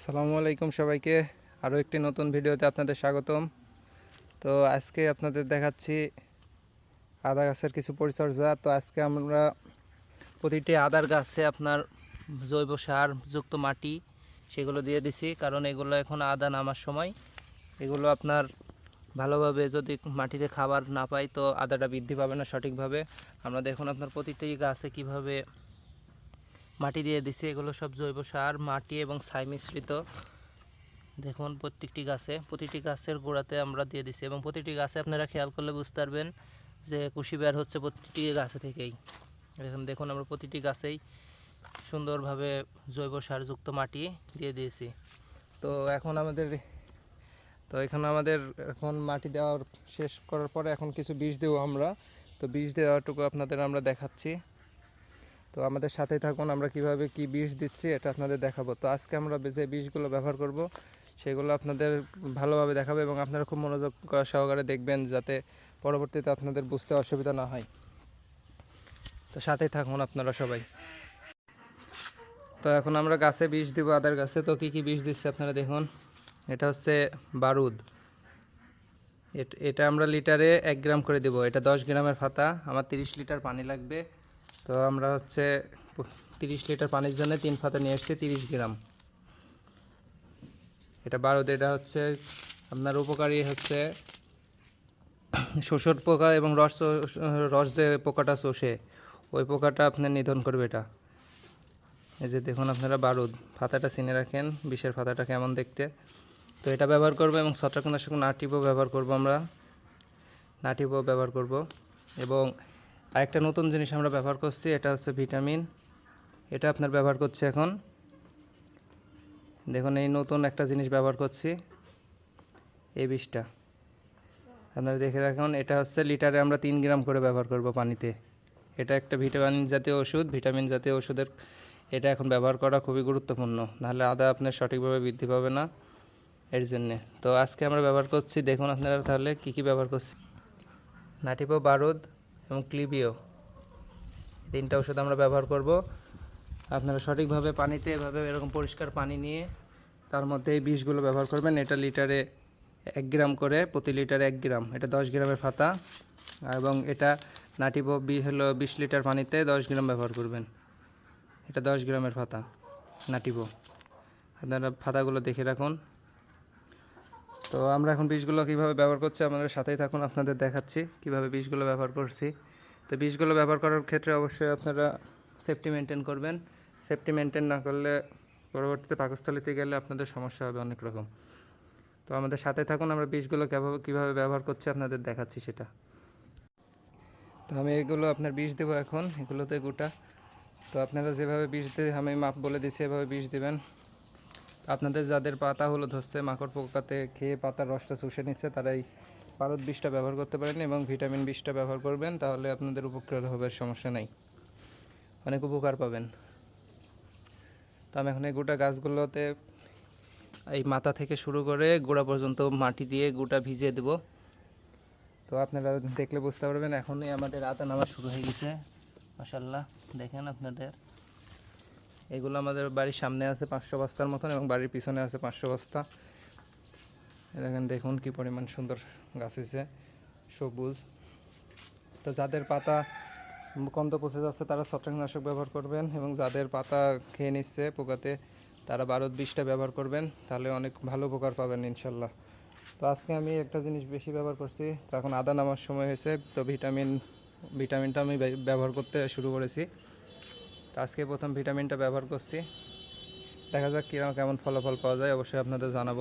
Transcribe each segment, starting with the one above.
আসসালামু আলাইকুম সবাইকে। আরও একটি নতুন ভিডিওতে আপনাদের স্বাগতম। তো আজকে আপনাদের দেখাচ্ছি আদা গাছের কিছু পরিচর্যা। তো আজকে আমরা প্রতিটি আদার গাছে আপনার জৈব সার যুক্ত মাটি সেগুলো দিয়ে দিছি, কারণ এগুলো এখন আদা নামার সময়। এগুলো আপনার ভালোভাবে যদি মাটিতে খাবার না পাই তো আদাটা বৃদ্ধি পাবে না সঠিকভাবে। আমরা দেখুন আপনার প্রতিটি গাছে কীভাবে মাটি দিয়ে দিছি, এগুলো সব জৈব সার, মাটি এবং ছাই মিশ্রিত। দেখুন, প্রত্যেকটি গাছে, প্রতিটি গাছের গোড়াতে আমরা দিয়ে দিছি এবং প্রতিটি গাছে আপনারা খেয়াল করলে বুঝতে পারবেন যে কুশি বের হচ্ছে প্রতিটি গাছে থেকেই। এখন দেখুন, আমরা প্রতিটি গাছেই সুন্দরভাবে জৈব সারযুক্ত মাটি দিয়ে দিয়েছি। তো এখন আমাদের, তো এখানে আমাদের এখন মাটি দেওয়ার শেষ করার পরে এখন কিছু বীজ দেবো আমরা। তো বীজ দেওয়াটুকু আপনাদের আমরা দেখাচ্ছি। তো আমাদের সাথে থাকুন, আমরা কীভাবে কি বিষ দিচ্ছি এটা আপনাদের দেখাবো। তো আজকে আমরা যে বিষগুলো ব্যবহার করব, সেগুলো আপনাদের ভালোভাবে দেখাবো এবং আপনারা খুব মনোযোগ সহকারে দেখবেন যাতে পরবর্তীতে আপনাদের বুঝতে অসুবিধা না হয়। তো সাথেই থাকুন আপনারা সবাই। তো এখন আমরা গাছে বিষ দিব, আদার গাছে। তো কি কি বিষ দিচ্ছি আপনারা দেখুন। এটা হচ্ছে বারুদ। এটা আমরা লিটারে এক গ্রাম করে দেব। এটা দশ গ্রামের ফাতা। আমার তিরিশ লিটার পানি লাগবে। তো আমরা হচ্ছে তিরিশ লিটার পানির জন্য তিন ফাতা নিয়ে এসেছি তিরিশ গ্রাম। এটা বারোদ, এটা হচ্ছে আপনার উপকারী হচ্ছে শোষর পোকা এবং রস রস যে পোকাটা চষে ওই পোকাটা আপনার নিধন করবে এটা। এই যে দেখুন আপনারা বারুদ, ফাতাটা চিনে রাখেন, বিষের ফাতাটা কেমন দেখতে। তো এটা ব্যবহার করব এবং ছত্রাকনাশক নাটিবও ব্যবহার করব আমরা। নাটিবও ব্যবহার করব এবং আরেকটা নতুন জিনিস আমরা ব্যবহার করছি, এটা হচ্ছে ভিটামিন। এটা আপনার ব্যবহার করছি এখন। দেখুন, এই নতুন একটা জিনিস ব্যবহার করছি, এই বিষটা। আপনারা দেখে রাখুন, এটা হচ্ছে লিটারে আমরা তিন গ্রাম করে ব্যবহার করব পানিতে। এটা একটা ভিটামিন জাতীয় ওষুধ, ভিটামিন জাতীয় ওষুধের, এটা এখন ব্যবহার করা খুবই গুরুত্বপূর্ণ। নাহলে আদা আপনার সঠিকভাবে বৃদ্ধি পাবে না এর জন্যে। তো আজকে আমরা ব্যবহার করছি, দেখুন আপনারা তাহলে কি কি ব্যবহার করছি। নাটিপো বারুদ এবং ক্লিবিও তিনটা ওষুধ আমরা ব্যবহার করব। আপনারা সঠিকভাবে পানিতে এভাবে এরকম পরিষ্কার পানি নিয়ে তার মধ্যে এই বিষগুলো ব্যবহার করবেন। এটা লিটারে এক গ্রাম করে, প্রতি লিটারে এক গ্রাম। এটা দশ গ্রামের ফাতা। এবং এটা নাটিব বি হলো বিশ লিটার পানিতে দশ গ্রাম ব্যবহার করবেন। এটা দশ গ্রামের ফাতা, নাটিব। আপনারা ফাতাগুলো দেখে রাখুন। তো আমরা এখন বীজগুলো কীভাবে ব্যবহার করছি আপনাদের সাথেই থাকুন, আপনাদের দেখাচ্ছি কীভাবে বীজগুলো ব্যবহার করছি। তো বীজগুলো ব্যবহার করার ক্ষেত্রে অবশ্যই আপনারা সেফটি মেনটেন করবেন। সেফটি মেনটেন না করলে পরবর্তীতে পাকস্থলিতে গেলে আপনাদের সমস্যা হবে অনেক রকম। তো আমাদের সাথে থাকুন, আমরা বীজগুলো কীভাবে কীভাবে ব্যবহার করছি আপনাদের দেখাচ্ছি সেটা। তো আমি এগুলো আপনার বিষ দেবো এখন, এগুলোতে গোটা। তো আপনারা যেভাবে বিষ দিয়ে, আমি মাপ বলে দিচ্ছি, এভাবে বিষ দেবেন। আপনাদের যাদের পাতা হলো ধরছে মাকড় পোকাতে খেয়ে পাতার রসটা চুষে নিচ্ছে তারা এই পারদ বিষটা ব্যবহার করতে পারেন এবং ভিটামিন বিষটা ব্যবহার করবেন, তাহলে আপনাদের উপকার হবে, সমস্যা নাই। অনেক উপকার পাবেন। তো আমি এখন এই গোটা গাছগুলোতে এই মাথা থেকে শুরু করে গোড়া পর্যন্ত মাটি দিয়ে গোটা ভিজিয়ে দেব। তো আপনারা দেখলে বুঝতে পারবেন, এখনই আমাদের আতা নামা শুরু হয়ে গেছে। মাসাল্লাহ দেখেন আপনাদের। এগুলো আমাদের বাড়ির সামনে আছে পাঁচশো বস্তার মতন এবং বাড়ির পিছনে আছে পাঁচশো বস্তা। দেখেন, দেখুন কি পরিমাণ সুন্দর গাছ হয়েছে, সবুজ। তো যাদের পাতা কন্দ পচে যাচ্ছে তারা ছত্রাকনাশক ব্যবহার করবেন এবং যাদের পাতা খেয়ে নিচ্ছে পোকাতে, তারা বারোদ বিষটা ব্যবহার করবেন, তাহলে অনেক ভালো উপকার পাবেন ইনশাল্লাহ। তো আজকে আমি একটা জিনিস বেশি ব্যবহার করছি, তো এখন আদা নামার সময় হয়েছে, তো ভিটামিন, ভিটামিনটা আমি ব্যবহার করতে শুরু করেছি। তো আজকে প্রথম ভিটামিনটা ব্যবহার করছি। দেখা যাক কীরকম কেমন ফলাফল পাওয়া যায়, অবশ্যই আপনাদের জানাব।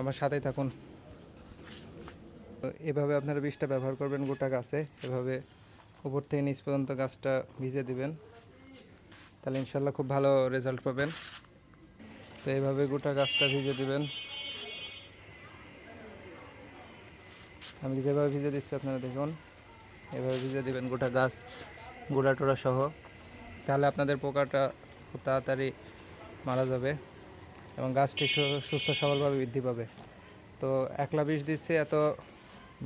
আমার সাথেই থাকুন। এভাবে আপনারা বিষটা ব্যবহার করবেন গোটা গাছে। এভাবে উপর থেকে নিচ পর্যন্ত গাছটা ভিজে দিবেন। তাহলে ইনশাল্লাহ খুব ভালো রেজাল্ট পাবেন। তো এইভাবে গোটা গাছটা ভিজে দিবেন। আমি যেভাবে ভিজে দিচ্ছি আপনারা দেখুন। এভাবে ভিজে দিবেন গোটা গাছ। গোড়া টোড়া সহ। তাহলে আপনাদের পোকাটা খুব তাড়াতাড়ি মারা যাবে এবং গাছটি সুস্থ সবলভাবে বৃদ্ধি পাবে। তো একলা বিষ দিচ্ছে, এত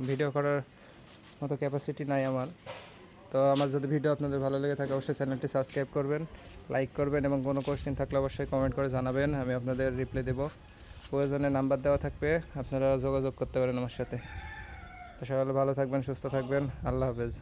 ভিডিও করার মতো ক্যাপাসিটি নাই আমার। তো আমার যদি ভিডিও আপনাদের ভালো লেগে থাকে, অবশ্যই চ্যানেলটি সাবস্ক্রাইব করবেন লাইক করবেন এবং কোনো কোশ্চেন থাকলে অবশ্যই কমেন্ট করে জানাবেন, আমি আপনাদের রিপ্লাই দেবো। প্রয়োজনে নাম্বার দেওয়া থাকবে, আপনারা যোগাযোগ করতে পারেন আমার সাথে। তো সকালে ভালো থাকবেন, সুস্থ থাকবেন, আল্লাহ হাফেজ।